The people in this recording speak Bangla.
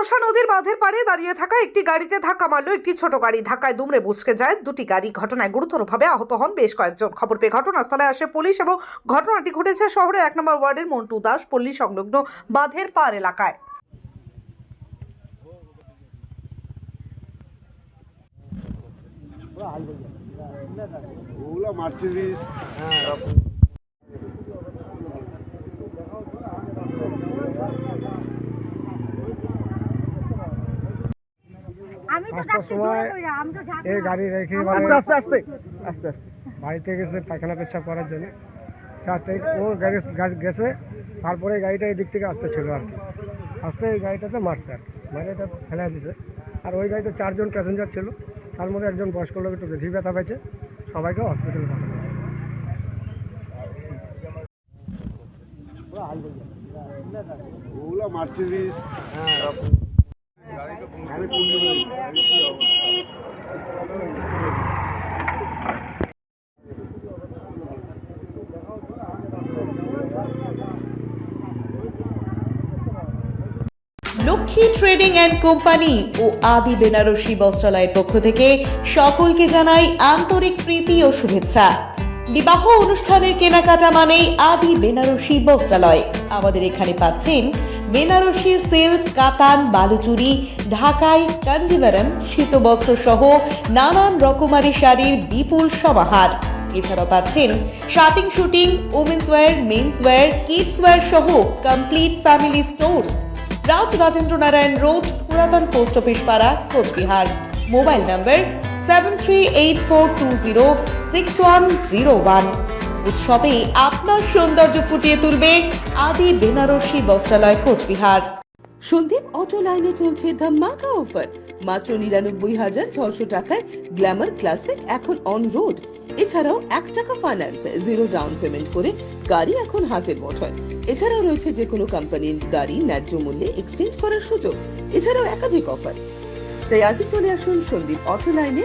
তোষা নদীর বাঁধের পাড়ে দাঁড়িয়ে থাকা একটি গাড়িতে ধাক্কা মারলো একটি ছোট গাড়ি। ধাক্কায় দুমড়ে মুচকে যায় দুটি গাড়ি। ঘটনায় গুরুতরভাবে আহত হন বেশ কয়েকজন। খবর পেয়ে ঘটনাস্থলে আসে পুলিশ এবং ঘটনাটি ঘটেছে শহরের এক নম্বর ওয়ার্ডের মন্টু দাস পল্লী সংলগ্ন বাঁধের পাড় এলাকায়। ওগুলো মার্সিডিস পাঁচটার সময় এই গাড়ি রেখে মানে আস্তে আস্তে আস্তে আস্তে বাড়িতে গেছে পায়খানা পেচ্ছাপ করার জন্য। চারটে ও গাড়ি গেছে তারপরে গাড়িটা এই দিক থেকে আসতে ছিল আর কি। আসতে এই গাড়িটাতে মারছে আর কি মারে এটা ফেলে দিছে। আর ওই গাড়িতে চারজন প্যাসেঞ্জার ছিল তার মধ্যে একজন বয়স্ক লোক একটু বেশি ব্যথা পেয়েছে সবাইকে হসপিটালে পাঠানো হয়েছে। ওগুলো Mercedes Purnima Lakshmi trading and company ও আদি বেনারসি বস্ত্রালয়ের পক্ষ থেকে সকলকে জানাই আন্তরিক প্রীতি ও শুভেচ্ছা। বিবাহ অনুষ্ঠানের কেনাকাটা মানেই আদি বেনারসি বস্ত্রালয়। আমাদের এখানে পাচ্ছেন বেনারসি সিল্ক, কাতান, বালুচুরি, ঢাকাই কাঞ্জিভারম শীতবস্ত্র সহ নানান রকমারি শাড়ির বিপুল সমাহার। এছাড়াও পাচ্ছেন shirting suiting women's wear men's wear kids wear সহ complete family stores Raj Rajendra Narayan road, পুরাতন পোস্ট অফিস পাড়া, Coochbehar. Mobile number seven three eight four two zero six one zero one উৎসবে আপনার সৌন্দর্য ফুটিয়ে তুলবে আদি বেনারসি বস্ত্রালয়, কোচবিহার। সন্দীপ অটো লাইনে চলছে ধামাকা অফার। মাত্র নিরানব্বই হাজার ছশো টাকায় গ্ল্যামার ক্লাসিক এখন অন রোড এছাড়াও এক টাকা ফাইন্যান্স জিরো ডাউন পেমেন্ট করে গাড়ি এখন হাতের মুঠোয়। এছাড়াও রয়েছে যে কোনো কোম্পানির গাড়ি ন্যায্য মূল্যে এক্সচেঞ্জ করার সুযোগ। এছাড়াও একাধিক অফার তাই আজই চলে আসুন সন্দীপ অটো লাইনে